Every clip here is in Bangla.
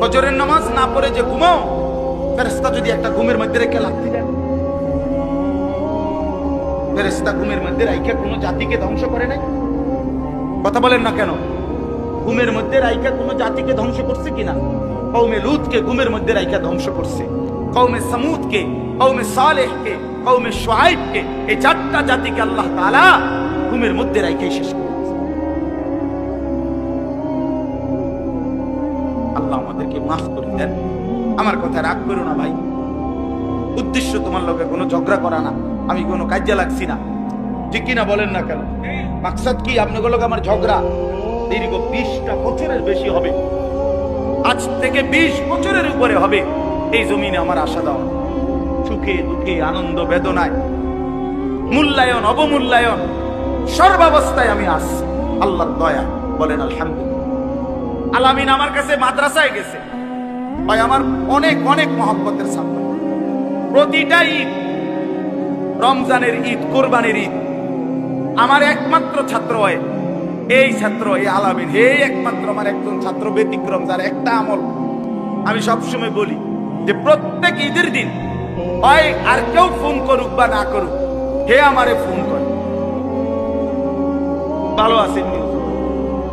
ফজরের নামাজ না পড়ে যে ঘুমাও ফেরেস্তা যদি একটা ঘুমের মধ্যে রেখে লাথি দেয় ফেরেস্তা ঘুমের মধ্যে রাইখা কোনো জাতিকে ধ্বংস করে নাই। কথা বলেন না কেন? ঘুমের মধ্যে রাইখা কোনো জাতিকে ধ্বংস করছে কিনা? কৌমে লুতকে ঘুমের মধ্যে রাইখা ধ্বংস করছে। কৌমে সামুদকে কৌমে সালেহকে কৌমে সোয়াইবকে এই চারটা জাতিকে আল্লাহ তাআলা ঘুমের মধ্যে রাইখাই শেষ করেছে আমাদেরকে মাফ করে দেন। আমার কথা রাগ করো না ভাই। উদ্দেশ্য তোমার লোকে কোনো ঝগড়া করা না। আমি কোনো কাজে লাগছি না। ঠিক কিনা বলেন না কেন? মাকসাদ কি আপনাদের লোক আমার ঝগড়া? দীর্ঘ বিশটা বছরের বেশি হবে। আজ থেকে বিশ বছরের উপরে হবে। এই জমিনে আমার আশা দাও সুখে দুঃখে আনন্দ বেদনায়। মূল্যায়ন, অবমূল্যায়ন। সর্বাবস্থায় আমি আস আল্লাহর দয়া। বলেন আলহামদুলিল্লাহ। আলামিন আমার কাছে মাদ্রাসায় গেছে। ভাই, আমার অনেক অনেক মহব্বতের ছাত্র। প্রতিটা ঈদ, রমজানের ঈদ, কোরবানির ঈদ, আমার একমাত্র ছাত্র হয়। এই ছাত্র, এই আলামিন হে একমাত্র আমার একজন ছাত্র ব্যতিক্রম, যার একটা আমল। আমি সবসময় বলি যে প্রত্যেক ঈদের দিন হয় আর কেউ ফোন করুক বা না করুক, হে আমারে ফোন করে। ভালো আছেন?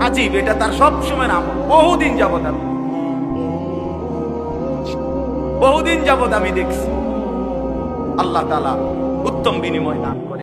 আজিব, এটা তার সবসময় নাম। বহুদিন যাবৎ আমি। বহুদিন যাবৎ আমি দেখছি। আল্লাহ তালা উত্তম বিনিময় দান করে।